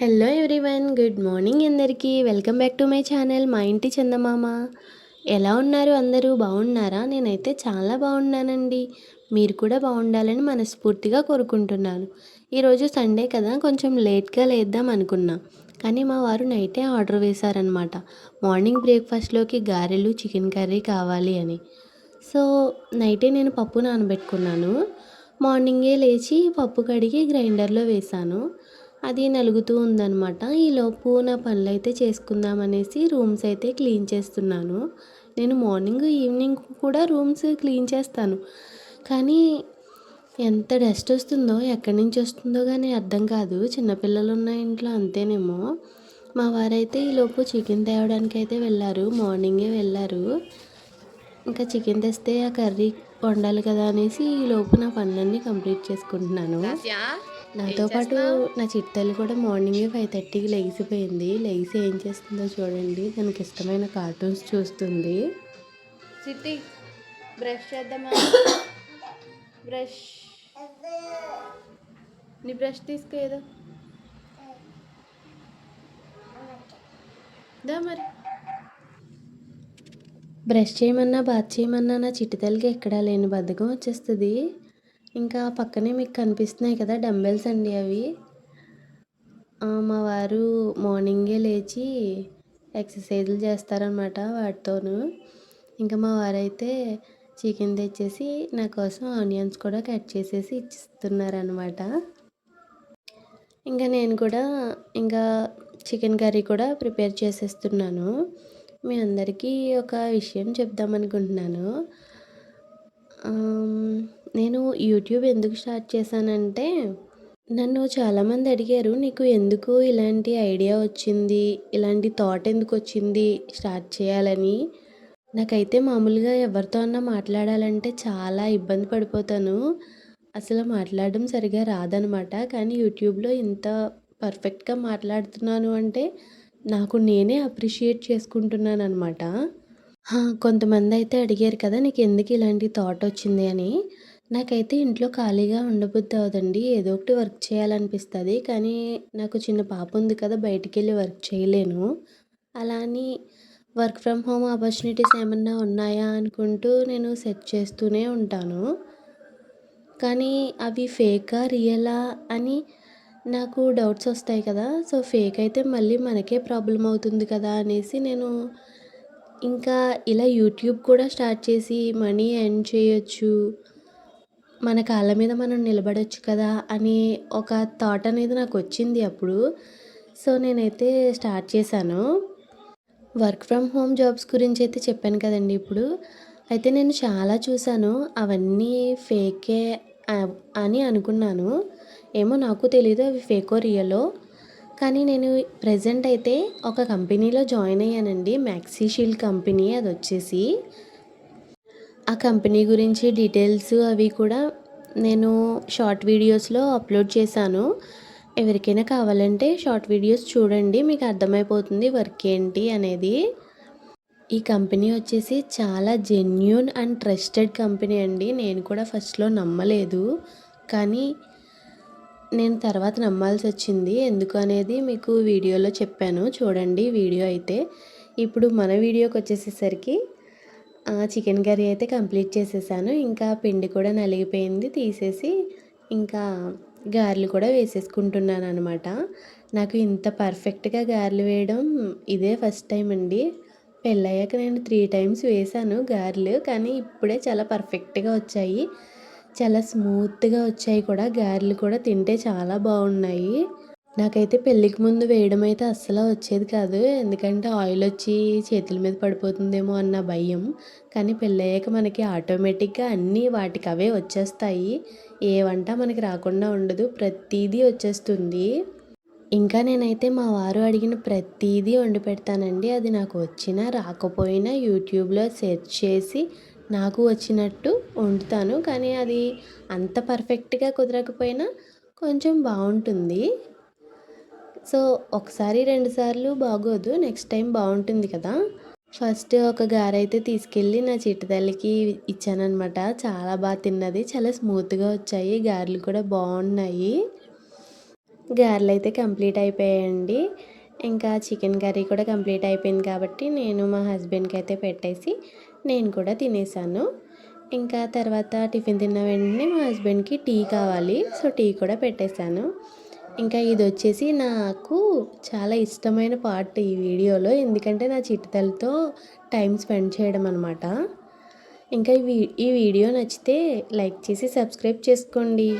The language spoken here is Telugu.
హలో ఎవ్రీవన్ గుడ్ మార్నింగ్ అందరికీ. Welcome back to my channel మా ఇంటి చందమామ. ఎలా ఉన్నారు అందరూ? బాగున్నారా? నేనైతే చాలా బాగున్నానండి. మీరు కూడా బాగుండాలని మనస్ఫూర్తిగా కోరుకుంటున్నాను. ఈరోజు సండే కదా కొంచెం లేట్గా లేద్దాం అనుకున్నా. కానీ మా వారు నైటే ఆర్డర్ వేశారనమాట మార్నింగ్ బ్రేక్ఫాస్ట్లోకి గారెలు చికెన్ కర్రీ కావాలి అని. సో నైటే నేను పప్పు నానబెట్టుకున్నాను. మార్నింగే లేచి పప్పు కడిగి గ్రైండర్లో వేశాను. అది నలుగుతూ ఉందనమాట ఈలోపు నా పనులు అయితే చేసుకుందాం అనేసి రూమ్స్ అయితే క్లీన్ చేస్తున్నాను. నేను మార్నింగ్ ఈవినింగ్ కూడా రూమ్స్ క్లీన్ చేస్తాను. కానీ ఎంత డస్ట్ వస్తుందో ఎక్కడి నుంచి వస్తుందో కానీ అర్థం కాదు. చిన్నపిల్లలు ఉన్న ఇంట్లో అంతేనేమో. మా వారైతే ఈలోపు చికెన్ తేవడానికి అయితే వెళ్ళారు. మార్నింగే వెళ్ళారు. ఇంకా చికెన్ తెస్తే ఆ కర్రీ వండాలి కదా అనేసి ఈలోపు నా పనులన్నీ కంప్లీట్ చేసుకుంటున్నాను. నాతో పాటు నా చిట్టలు కూడా మార్నింగే ఫైవ్ థర్టీకి లెగిసిపోయింది లెగిసి ఏం చేస్తుందో చూడండి. దానికి ఇష్టమైన కార్టూన్స్ చూస్తుంది. చిట్టి బ్రష్ చేద్దామా? బ్రష్. నీ బ్రష్ తీసుకో ఏదో. దా మరి. బ్రష్ చేయమన్నా బాత్ చేయమన్నా నా చిట్టితలకి ఎక్కడా లేని బద్ధకం వచ్చేస్తుంది. ఇంకా పక్కనే మీకు కనిపిస్తున్నాయి కదా డంబెల్స్ అండి అవి. మా వారు మార్నింగే లేచి ఎక్సర్సైజులు చేస్తారనమాట వాటితోను. ఇంకా మా వారైతే చికెన్ తెచ్చేసి నా కోసం ఆనియన్స్ కూడా కట్ చేసేసి ఇచ్చిస్తున్నారనమాట ఇంకా నేను కూడా ఇంకా చికెన్ కర్రీ కూడా ప్రిపేర్ చేసేస్తున్నాను. మీ అందరికీ ఒక విషయం చెప్దామనుకుంటున్నాను. నేను యూట్యూబ్ ఎందుకు స్టార్ట్ చేశానంటే నన్ను చాలామంది అడిగారు నీకు ఎందుకు ఇలాంటి ఐడియా వచ్చింది? ఇలాంటి థాట్ ఎందుకు వచ్చింది స్టార్ట్ చేయాలని? నాకైతే మామూలుగా ఎవరితో అన్నా మాట్లాడాలంటే చాలా ఇబ్బంది పడిపోతాను. అసలు మాట్లాడడం సరిగా రాదనమాట. కానీ యూట్యూబ్లో ఇంత పర్ఫెక్ట్గా మాట్లాడుతున్నాను అంటే నాకు నేనే అప్రిషియేట్ చేసుకుంటున్నాను అనమాట కొంతమంది అయితే అడిగారు కదా నీకు ఎందుకు ఇలాంటి థాట్ వచ్చింది? అని. నాకైతే ఇంట్లో ఖాళీగా ఉండబుద్ధి అవదండి ఏదో ఒకటి వర్క్ చేయాలనిపిస్తుంది. కానీ నాకు చిన్న పాప ఉంది కదా బయటికి వెళ్ళి వర్క్ చేయలేను. అలా అని వర్క్ ఫ్రమ్ హోమ్ ఆపర్చునిటీస్ ఏమన్నా ఉన్నాయా అనుకుంటూ నేను సెట్ చేస్తూనే ఉంటాను. కానీ అవి ఫేకా రియలా అని నాకు డౌట్స్ వస్తాయి కదా. సో ఫేక్ అయితే మళ్ళీ మనకే ప్రాబ్లం అవుతుంది కదా అనేసి నేను ఇంకా ఇలా యూట్యూబ్ కూడా స్టార్ట్ చేసి మనీ ఎర్న్ చేయొచ్చు. మన కాళ్ళ మీద మనం నిలబడొచ్చు కదా అని ఒక థాట్ అనేది నాకు వచ్చింది అప్పుడు. సో నేనైతే స్టార్ట్ చేశాను. వర్క్ ఫ్రమ్ హోమ్ జాబ్స్ గురించి అయితే చెప్పాను కదండి ఇప్పుడు. అయితే నేను చాలా చూశాను. అవన్నీ ఫేకే అని అనుకున్నాను. ఏమో నాకు తెలియదు అవి ఫేకో రియలో కానీ నేను ప్రజెంట్ అయితే ఒక కంపెనీలో జాయిన్ అయ్యానండి. మ్యాక్సీ షీల్డ్ కంపెనీ అది వచ్చేసి. ఆ కంపెనీ గురించి డీటెయిల్స్ అవి కూడా నేను షార్ట్ వీడియోస్లో అప్లోడ్ చేశాను. ఎవరికైనా కావాలంటే షార్ట్ వీడియోస్ చూడండి మీకు అర్థమైపోతుంది వర్క్ ఏంటి అనేది. ఈ కంపెనీ వచ్చేసి చాలా జెన్యున్ అండ్ ట్రస్టెడ్ కంపెనీ అండి. నేను కూడా ఫస్ట్లో నమ్మలేదు. కానీ నేను తర్వాత నమ్మాల్సి వచ్చింది. ఎందుకు అనేది మీకు వీడియోలో చెప్పాను. చూడండి వీడియో అయితే. ఇప్పుడు మన వీడియోకి వచ్చేసేసరికి చికెన్ కర్రీ అయితే కంప్లీట్ చేసేసాను. ఇంకా పిండి కూడా నలిగిపోయింది. తీసేసి ఇంకా గారెలు కూడా వేసేసుకుంటున్నాను అనమాట నాకు ఇంత పర్ఫెక్ట్గా గారెలు వేయడం ఇదే ఫస్ట్ టైం అండి. పెళ్ళయ్యాక నేను త్రీ టైమ్స్ వేసాను గారెలు కానీ ఇప్పుడే చాలా పర్ఫెక్ట్గా వచ్చాయి. చాలా స్మూత్గా వచ్చాయి కూడా. గారెలు కూడా తింటే చాలా బాగున్నాయి. నాకైతే పెళ్ళికి ముందు వేయడం అయితే అస్సలు వచ్చేది కాదు. ఎందుకంటే ఆయిల్ వచ్చి చేతుల మీద పడిపోతుందేమో అన్న భయం. కానీ పెళ్ళయ్యాక మనకి ఆటోమేటిక్గా అన్నీ వాటికి అవే వచ్చేస్తాయి. ఏ వంట మనకి రాకుండా ఉండదు. ప్రతిదీ వచ్చేస్తుంది. ఇంకా నేనైతే మా వారు అడిగిన ప్రతిదీ వండి పెడతానండి. అది నాకు వచ్చినా రాకపోయినా యూట్యూబ్లో సెర్చ్ చేసి నాకు వచ్చినట్టు వండుతాను. కానీ అది అంత పర్ఫెక్ట్గా కుదరకపోయినా కొంచెం బాగుంటుంది. సో ఒకసారి రెండుసార్లు బాగోదు నెక్స్ట్ టైం బాగుంటుంది కదా. ఫస్ట్ ఒక గారె అయితే తీసుకెళ్ళి నా చిట్టదల్లికి ఇచ్చానమాట చాలా బాగా తిన్నది చాలా స్మూత్గా వచ్చాయి గారెలు కూడా బాగున్నాయి. గారెలు అయితే కంప్లీట్ అయిపోయాయండి. ఇంకా చికెన్ కర్రీ కూడా కంప్లీట్ అయిపోయింది కాబట్టి నేను మా హస్బెండ్కి అయితే పెట్టేసి నేను కూడా తినేసాను. ఇంకా తర్వాత టిఫిన్ తిన్న వెంటనే మా హస్బెండ్కి టీ కావాలి సో టీ కూడా పెట్టేశాను ఇంకా ఇది వచ్చేసి నాకు చాలా ఇష్టమైన పార్ట్ ఈ వీడియోలో. ఎందుకంటే నా చిట్టుతలతో టైం స్పెండ్ చేయడం అనమాట ఇంకా ఈ వీడియో నచ్చితే లైక్ చేసి సబ్స్క్రైబ్ చేసుకోండి.